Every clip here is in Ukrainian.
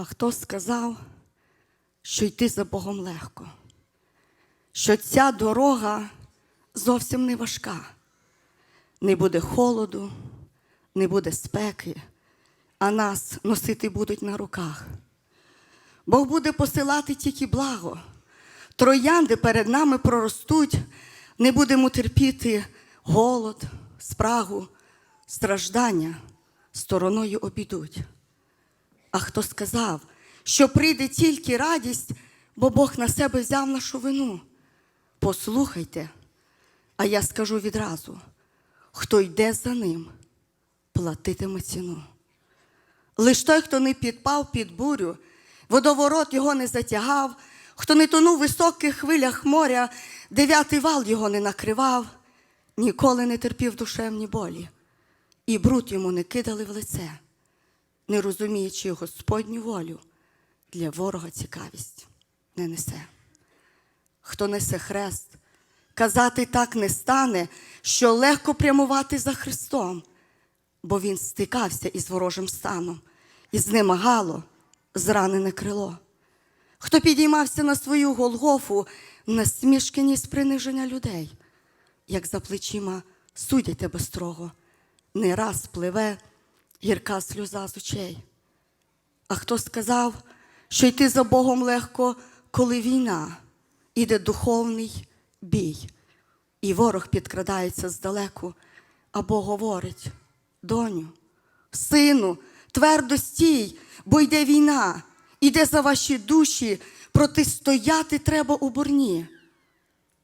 А хто сказав, що йти за Богом легко, що ця дорога зовсім не важка, не буде холоду, не буде спеки, а нас носити будуть на руках. Бог буде посилати тільки благо. Троянди перед нами проростуть, не будемо терпіти голод, спрагу, страждання стороною обійдуть. А хто сказав, що прийде тільки радість, бо Бог на себе взяв нашу вину? Послухайте, а я скажу відразу: хто йде за ним, платитиме ціну. Лиш той, хто не підпав під бурю, водоворот його не затягав, хто не тонув в високих хвилях моря, дев'ятий вал його не накривав, ніколи не терпів душевні болі, і бруд йому не кидали в лице, не розуміючи Господню волю, для ворога цікавість не несе. Хто несе хрест, казати так не стане, що легко прямувати за Христом бо він стикався із ворожим станом, і знемагало зранене крило. Хто підіймався на свою Голгофу, насмішки ніс приниження людей, як за плечима судять тебе строго, не раз пливе гірка сльоза з очей. А хто сказав, що йти за Богом легко, коли війна, іде духовний бій, і ворог підкрадається здалеку, а Бог говорить: доню, сину, твердо стій, бо йде війна, іде за ваші душі, протистояти треба у борні.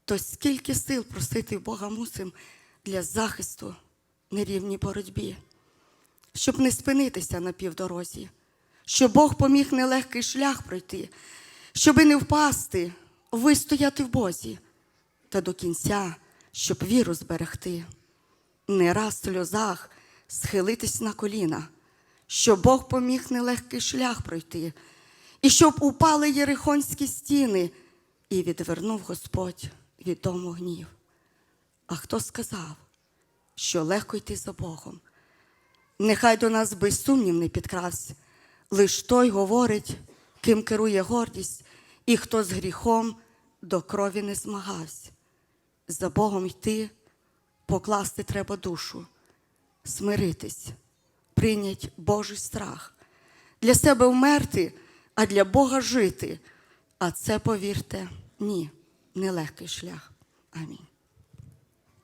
То скільки сил просити Бога мусим для захисту нерівній боротьбі, щоб не спинитися на півдорозі, щоб Бог поміг нелегкий шлях пройти, щоби не впасти, вистояти в Бозі, та до кінця, щоб віру зберегти. Не раз в сльозах схилитись на коліна, щоб Бог поміг нелегкий шлях пройти, і щоб упали єрихонські стіни, і відвернув Господь від дому гнів. А хто сказав, що легко йти за Богом? Нехай до нас без сумнів не підкрався, лиш той говорить, ким керує гордість, і хто з гріхом до крові не змагався. За Богом йти, покласти треба душу, смиритись, прийнять Божий страх, для себе вмерти, а для Бога жити. А це, повірте, ні, нелегкий шлях. Амінь.